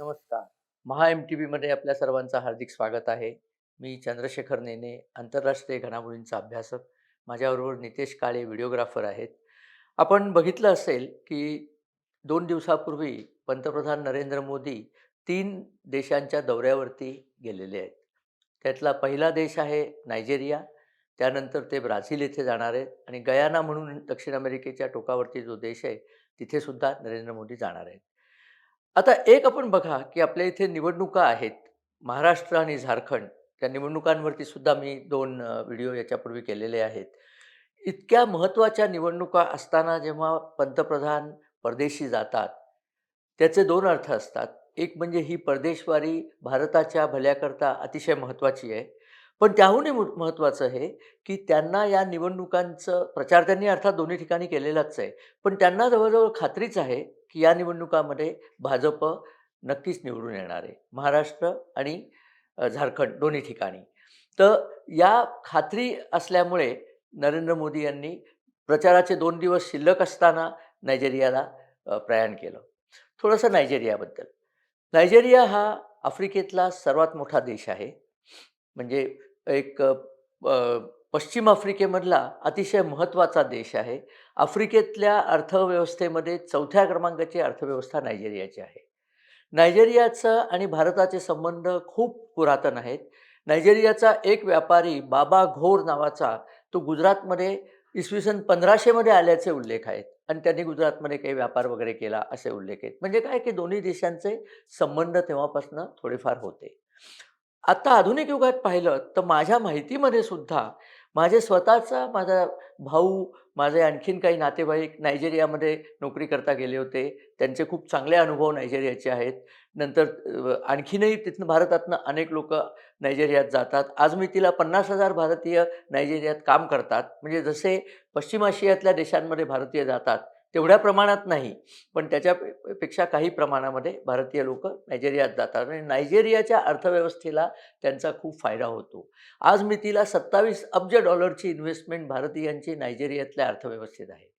नमस्कार. महा एम-टी-व्हीमध्ये आपल्या सर्वांचं हार्दिक स्वागत आहे. मी चंद्रशेखर नेने, आंतरराष्ट्रीय घडामोडींचा अभ्यासक. माझ्याबरोबर नितेश काळे व्हिडिओग्राफर आहेत. आपण बघितलं असेल, की दोन दिवसापूर्वी पंतप्रधान नरेंद्र मोदी तीन देशांच्या दौऱ्यावरती गेलेले आहेत. त्यातला पहिला देश आहे नायजेरिया, त्यानंतर ते ब्राझील येथे जाणार आहेत आणि गयाना म्हणून दक्षिण अमेरिकेच्या टोकावरती जो देश आहे, तिथे सुद्धा नरेंद्र मोदी जाणार आहेत. आता एक आपण बघा, की आपल्या इथे निवडणुका आहेत. महाराष्ट्र आणि झारखंड त्या निवडणुकांवरती सुद्धा मी दोन अ, व्हिडिओ याच्यापूर्वी केलेले आहेत. इतक्या महत्त्वाच्या निवडणुका असताना जेव्हा पंतप्रधान परदेशी जातात, त्याचे दोन अर्थ असतात. एक म्हणजे ही परदेशवारी भारताच्या भल्याकरता अतिशय महत्त्वाची आहे. पण त्याहूनही मो महत्त्वाचं हे, की त्यांना या निवडणुकांचं प्रचार त्यांनी अर्थात दोन्ही ठिकाणी केलेलाच आहे. पण त्यांना जवळजवळ खात्रीच आहे, की या निवडणुकामध्ये भाजप नक्कीच निवडून येणार आहे. महाराष्ट्र आणि झारखंड दोन्ही ठिकाणी. तर या खात्री असल्यामुळे नरेंद्र मोदी यांनी प्रचाराचे दोन दिवस शिल्लक असताना नायजेरियाला प्रयाण केलं. थोडंसं नायजेरियाबद्दल. नायजेरिया हा आफ्रिकेतला सर्वात मोठा देश आहे. म्हणजे एक पश्चिम आफ्रिकेमधला अतिशय महत्त्वाचा देश आहे. आफ्रिकेतल्या अर्थव्यवस्थेमध्ये चौथ्या क्रमांकाची अर्थव्यवस्था नायजेरियाची आहे. नायजेरियाचं आणि भारताचे संबंध खूप पुरातन आहेत. नायजेरियाचा एक व्यापारी बाबा घोर नावाचा तो गुजरातमध्ये इसवी सन पंधराशेमध्ये आल्याचे उल्लेख आहेत आणि त्यांनी गुजरातमध्ये काही व्यापार वगैरे केला असे उल्लेख आहेत. म्हणजे काय की दोन्ही देशांचे संबंध तेव्हापासून थोडेफार होते. आता आधुनिक युगात पाहिलं तर माझ्या माहितीमध्ये सुद्धा माझे स्वतःचा माझा भाऊ, माझे आणखीन काही नातेवाईक नायजेरियामध्ये नोकरी करता गेले होते. त्यांचे खूप चांगले अनुभव नायजेरियाचे आहेत. नंतर आणखीनही तिथनं भारतातनं अनेक लोकं नायजेरियात जातात. आज मी तिला पन्नास हजार भारतीय नायजेरियात काम करतात. म्हणजे जसे पश्चिम आशियातल्या देशांमध्ये भारतीय जातात, तेवढ्या प्रमाणात नाही. पण त्याच्या पेक्षा काही प्रमाणामध्ये भारतीय लोक नायजेरियात जातात आणि नायजेरियाच्या अर्थव्यवस्थेला त्यांचा खूप फायदा होतो. आज मितीला 27 अब्ज डॉलरची इन्व्हेस्टमेंट भारतीयांची नायजेरियातल्या अर्थव्यवस्थेत आहे.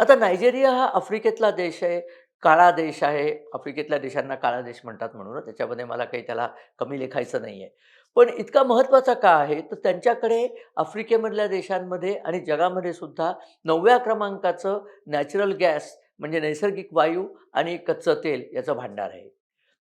आता नायजेरिया हा आफ्रिकेतला देश आहे, काळा देश आहे. आफ्रिकेतल्या देशांना काळा देश म्हणतात म्हणून त्याच्यामध्ये मला काही त्याला कमी लेखायचं नाही आहे. पण इतका महत्त्वाचा का आहे? तर त्यांच्याकडे आफ्रिकेमधल्या देशांमध्ये आणि जगामध्ये सुद्धा नवव्या क्रमांकाचं नॅचरल गॅस म्हणजे नैसर्गिक वायू आणि कच्चं तेल याचं भांडार आहे.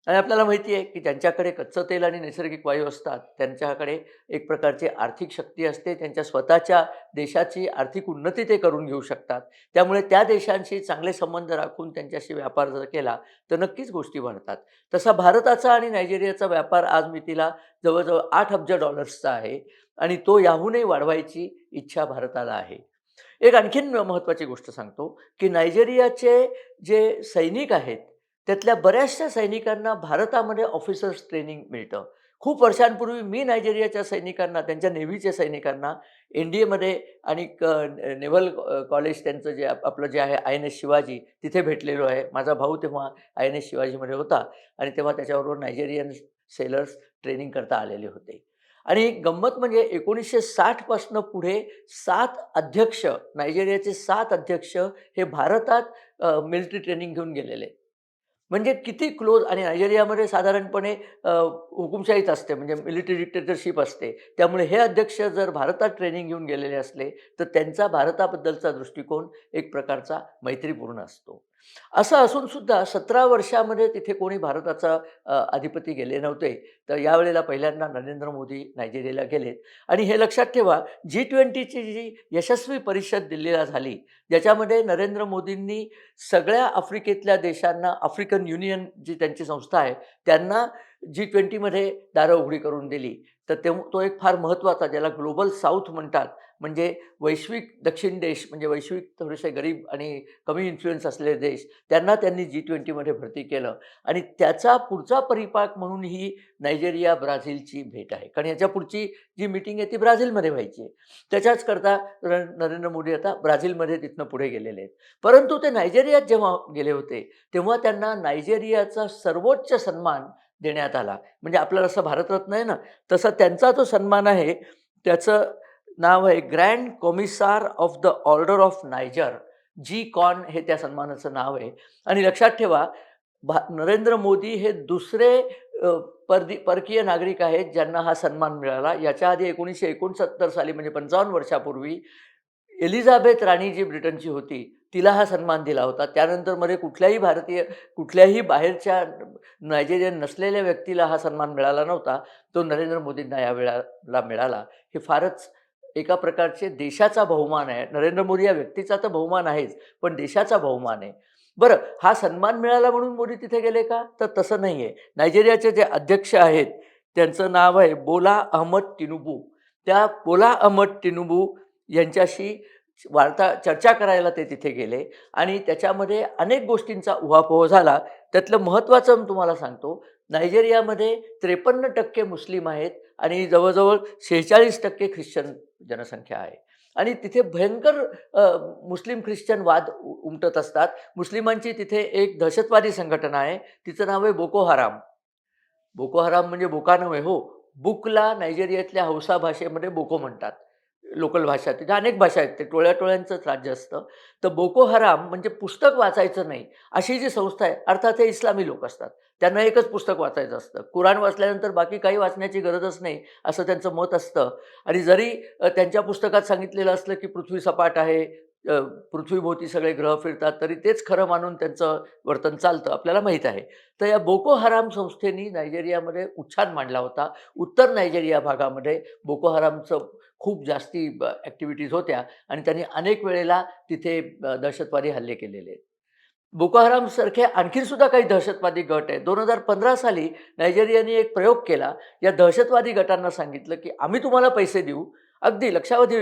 आणि आपल्याला माहिती आहे, की ज्यांच्याकडे कच्चं तेल आणि नैसर्गिक वायू असतात, त्यांच्याकडे एक प्रकारची आर्थिक शक्ती असते. त्यांच्या स्वतःच्या देशाची आर्थिक उन्नती ते करून घेऊ शकतात. त्यामुळे त्या देशांशी चांगले संबंध राखून त्यांच्याशी व्यापार जर केला, तर नक्कीच गोष्टी वाढतात. तसा भारताचा आणि नायजेरियाचा व्यापार आज मितीला जवळजवळ आठ अब्ज डॉलर्सचा आहे आणि तो याहूनही वाढवायची इच्छा भारताला आहे. एक आणखीन महत्त्वाची गोष्ट सांगतो, की नायजेरियाचे जे सैनिक आहेत, त्यातल्या बऱ्याचशा सैनिकांना भारतामध्ये ऑफिसर्स ट्रेनिंग मिळतं. खूप वर्षांपूर्वी मी नायजेरियाच्या सैनिकांना, त्यांच्या नेव्हीच्या सैनिकांना एन-डी-एमध्ये आणि क नेव्हल कॉलेज त्यांचं जे आपलं जे आहे आय-एन-एस शिवाजी तिथे भेटलेलो आहे. माझा भाऊ तेव्हा आय-एन-एस शिवाजीमध्ये होता आणि तेव्हा त्याच्याबरोबर नायजेरियन सेलर्स ट्रेनिंग करता आलेले होते. आणि गंमत म्हणजे एकोणीसशे साठपासनं पुढे सात अध्यक्ष, नायजेरियाचे सात अध्यक्ष हे भारतात मिलिटरी ट्रेनिंग घेऊन गेलेले म्हणजे किती क्लोज आणि नायजेरियामध्ये साधारणपणे हुकुमशाहीच असते म्हणजे मिलिटरी डिक्टेटरशिप असते. त्यामुळे हे अध्यक्ष जर भारतात ट्रेनिंग घेऊन गेलेले असले, तर त्यांचा भारताबद्दलचा दृष्टिकोन एक प्रकारचा मैत्रीपूर्ण असतो. असं असून सुद्धा 17 वर्षामध्ये तिथे कोणी भारताचा अधिपती गेले नव्हते. तर यावेळेला पहिल्यांदा नरेंद्र मोदी नायजेरियाला गेलेत आणि हे लक्षात ठेवा जी20ची जी यशस्वी परिषद दिल्लीला झाली, ज्याच्यामध्ये नरेंद्र मोदींनी सगळ्या आफ्रिकेतल्या देशांना आफ्रिकन युनियन जी त्यांची संस्था आहे, त्यांना जी20मध्ये दारं उघडी करून दिली. तर ते तो एक फार महत्त्वाचा ज्याला ग्लोबल साऊथ म्हणतात, म्हणजे वैश्विक दक्षिण देश म्हणजे वैश्विक थोडेसे गरीब आणि कमी इन्फ्लुएन्स असलेले देश, त्यांना त्यांनी जी20मध्ये भरती केलं आणि त्याचा पुढचा परिपाक म्हणून ही नायजेरिया, ब्राझीलची भेट आहे. कारण याच्या पुढची जी मीटिंग आहे ती ब्राझीलमध्ये व्हायची आहे. त्याच्याच करता र नरेंद्र मोदी आता ब्राझीलमध्ये तिथनं पुढे गेलेले आहेत. परंतु ते नायजेरियात जेव्हा गेले होते, तेव्हा त्यांना नायजेरियाचा सर्वोच्च सन्मान देण्यात आला. म्हणजे आपल्याला असं भारतरत्न आहे ना, तसा त्यांचा जो सन्मान आहे, त्याचं नाव आहे grand commissar of the order of Niger, GCON हे त्या सन्मानाचं नाव आहे. आणि लक्षात ठेवा, भा नरेंद्र मोदी हे दुसरे परदी परकीय नागरिक आहेत ज्यांना हा सन्मान मिळाला. याच्या आधी 1969 साली म्हणजे 55 वर्षापूर्वी एलिझाबेथ राणी जी ब्रिटनची होती, तिला हा सन्मान दिला होता. त्यानंतरमध्ये कुठल्याही भारतीय कुठल्याही बाहेरच्या नायजेरियन नसलेल्या व्यक्तीला हा सन्मान मिळाला नव्हता. तो नरेंद्र मोदींना या वेळाला मिळाला. हे फारच एका प्रकारचे देशाचा बहुमान आहे. नरेंद्र मोदी या व्यक्तीचा तर बहुमान आहेच, पण देशाचा बहुमान आहे. बरं, हा सन्मान मिळाला म्हणून मोदी तिथे गेले का? तर तसं नाही आहे. नायजेरियाचे जे अध्यक्ष आहेत, त्यांचं नाव आहे बोला अहमद तिनुबू त्या बोला अहमद टिनुबू यांच्याशी वार्ता चर्चा करायला ते तिथे गेले आणि त्याच्यामध्ये अनेक गोष्टींचा उहापोह झाला. त्यातलं महत्त्वाचं मी तुम्हाला सांगतो, नायजेरियामध्ये 53% मुस्लिम आहेत आणि जवळजवळ शेहेचाळीस टक्के ख्रिश्चन जनसंख्या आहे आणि तिथे भयंकर मुस्लिम ख्रिश्चन वाद उमटत असतात. मुस्लिमांची तिथे एक दहशतवादी संघटना आहे. तिचं नाव आहे बोको हराम. बोको हराम म्हणजे बोका नव्हे हो. बुकला नायजेरियातल्या हौसा भाषेमध्ये बोको म्हणतात. लोकल भाषा. तिथे अनेक भाषा आहेत. ते टोळ्या-टोळ्यांचंच राज्य असतं. तर बोको हराम म्हणजे पुस्तक वाचायचं नाही, अशी जी संस्था आहे, अर्थात हे इस्लामी लोक असतात. त्यांना एकच पुस्तक वाचायचं असतं. कुराण वाचल्यानंतर बाकी काही वाचण्याची गरजच नाही, असं त्यांचं मत असतं आणि जरी त्यांच्या पुस्तकात सांगितलेलं असलं, की पृथ्वी सपाट आहे, पृथ्वीभोवती सगळे ग्रह फिरतात, तरी तेच खरं मानून त्यांचं वर्तन चालतं, आपल्याला माहीत आहे. तर या बोको हराम संस्थेनी नायजेरियामध्ये उच्छाद मांडला होता. उत्तर नायजेरिया भागामध्ये बोको हरामचं खूप जास्ती ब ॲक्टिव्हिटीज होत्या आणि त्यांनी अनेक वेळेला तिथे दहशतवादी हल्ले केलेले आहेत. बोको हरामसारखे आणखीन सुद्धा काही दहशतवादी गट आहेत. 2015 साली नायजेरियाने एक प्रयोग केला. या दहशतवादी गटांना सांगितलं, की आम्ही तुम्हाला पैसे देऊ, अगदी लक्षावधी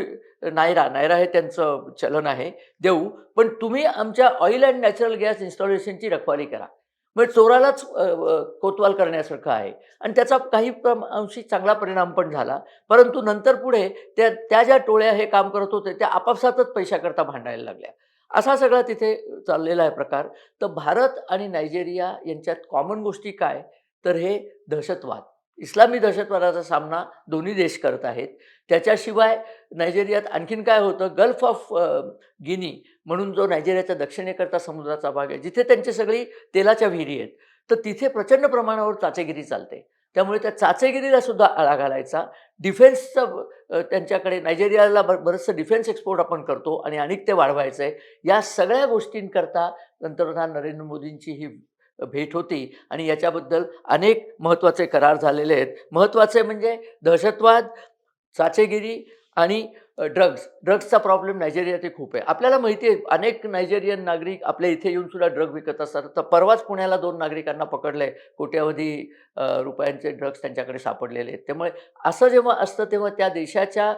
नायरा, नायरा हे त्यांचं चलन आहे, देऊ, पण तुम्ही आमच्या ऑइल अँड नॅचरल गॅस इन्स्टॉलेशनची रखवाली करा. म्हणजे चोरालाच कोतवाल करण्यासारखं आहे आणि त्याचा काही अंशी चांगला परिणाम पण झाला. परंतु नंतर पुढे त्या त्या ज्या टोळ्या हे काम करत होते, त्या आपापसातच पैशाकरता भांडायला लागल्या. असा सगळा तिथे चाललेला आहे प्रकार. तर भारत आणि नायजेरिया यांच्यात कॉमन गोष्टी काय? तर हे दहशतवाद. इस्लामी दहशतवादाचा सामना दोन्ही देश करत आहेत. त्याच्याशिवाय नायजेरियात आणखीन काय होतं, गल्फ ऑफ गिनी म्हणून जो नायजेरियाच्या दक्षिणेकरता समुद्राचा भाग आहे, जिथे त्यांची सगळी तेलाच्या विहिरी आहेत. तर तिथे प्रचंड प्रमाणावर चाचेगिरी चालते. त्यामुळे त्या चाचेगिरीला सुद्धा आळा घालायचा. डिफेन्सचं त्यांच्याकडे नायजेरियाला ब डिफेन्स एक्सपोर्ट आपण करतो आणि आणिक ते वाढवायचं आहे. या सगळ्या गोष्टींकरता पंतप्रधान नरेंद्र मोदींची ही भेट होती आणि याच्याबद्दल अनेक महत्त्वाचे करार झालेले आहेत. महत्त्वाचे म्हणजे दहशतवाद, चाचेगिरी आणि ड्रग्स ड्रग्ज. ड्रग्जचा प्रॉब्लेम नायजेरियात खूप आहे. आपल्याला माहिती आहे अनेक नायजेरियन नागरिक आपल्या इथे येऊन सुद्धा ड्रग विकत असतात. तर परवाच पुण्याला दोन नागरिकांना पकडलंय. कोट्यावधी रुपयांचे ड्रग्ज त्यांच्याकडे सापडलेले आहेत. त्यामुळे असं जेव्हा असतं, तेव्हा त्या देशाच्या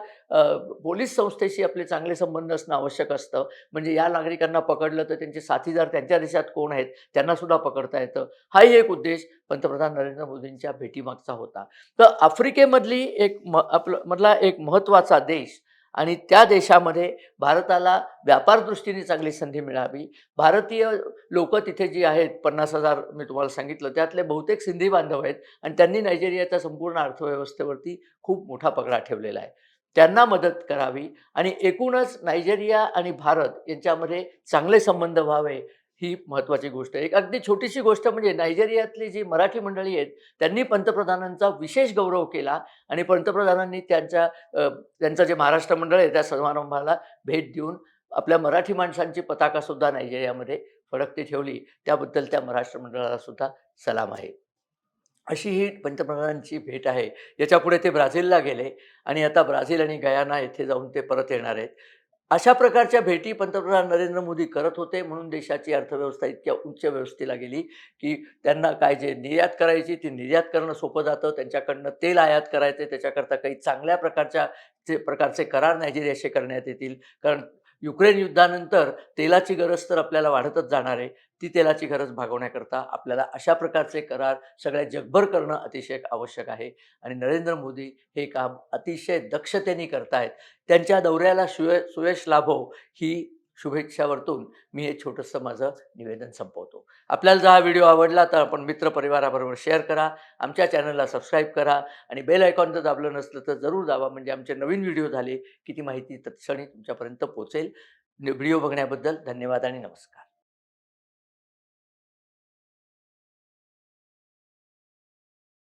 पोलीस संस्थेशी आपले चांगले संबंध असणं आवश्यक असतं. म्हणजे या नागरिकांना पकडलं तर त्यांचे साथीदार त्यांच्या देशात कोण आहेत, त्यांना सुद्धा पकडता येतं. हाही एक उद्देश पंतप्रधान नरेंद्र मोदींच्या भेटीमागचा होता. तर आफ्रिकेमधली एक म आपलं मधला एक महत्त्वाचा देश आणि त्या देशामध्ये भारताला व्यापार दृष्टीने चांगली संधी मिळावी. भारतीय लोक तिथे जी आहेत 50,000 मी तुम्हाला सांगितलं, त्यातले बहुतेक सिंधी बांधव आहेत आणि त्यांनी नायजेरियाच्या संपूर्ण अर्थव्यवस्थेवरती खूप मोठा पगडा ठेवलेला आहे. त्यांना मदत करावी आणि एकूणच नायजेरिया आणि भारत यांच्यामध्ये चांगले संबंध व्हावे, ही महत्त्वाची गोष्ट आहे. एक अगदी छोटीशी गोष्ट म्हणजे नायजेरियातली जी मराठी मंडळी आहेत, त्यांनी पंतप्रधानांचा विशेष गौरव केला आणि पंतप्रधानांनी त्यांच्या त्यांचं जे महाराष्ट्र मंडळ आहे, त्या समारंभाला भेट देऊन आपल्या मराठी माणसांची पताकासुद्धा नायजेरियामध्ये फडकती ठेवली. त्याबद्दल त्या महाराष्ट्र मंडळाला सुद्धा सलाम आहे. अशी ही पंतप्रधानांची भेट आहे. याच्यापुढे ते ब्राझीलला गेले आणि आता ब्राझील आणि गयाना येथे जाऊन ते परत येणार आहेत. अशा प्रकारच्या भेटी पंतप्रधान नरेंद्र मोदी करत होते म्हणून देशाची अर्थव्यवस्था इतक्या उच्च व्यवस्थेला गेली, की त्यांना काय जे निर्यात करायची ती निर्यात करणं सोपं जातं. त्यांच्याकडनं तेल आयात करायचं त्याच्याकरता काही चांगल्या प्रकारच्या जे प्रकारचे करार नायजेरियाशी करण्यात येतील. कारण युक्रेन युद्धानंतर तेलाची गरज तर आपल्याला वाढतच जाणार आहे. ती तेलाची गरज भागवण्याकरता आपल्याला अशा प्रकारचे करार सगळ्या जगभर करणं अतिशय आवश्यक आहे आणि नरेंद्र मोदी हे काम अतिशय दक्षतेने करतायत. त्यांच्या दौऱ्याला सुय सुयश लाभो ही शुभेच्छा वर्तून मी हे छोटंसं माझं निवेदन संपवतो. आपल्याला जर हा व्हिडिओ आवडला तर आपण मित्रपरिवाराबरोबर शेअर करा. आमच्या चॅनलला सबस्क्राईब करा आणि बेल आयकॉन जर दाबलं नसलं तर जरूर दाबा. म्हणजे आमचे नवीन व्हिडिओ झाले की ती माहिती तत्क्षणी तुमच्यापर्यंत पोहोचेल. व्हिडिओ बघण्याबद्दल धन्यवाद आणि नमस्कार.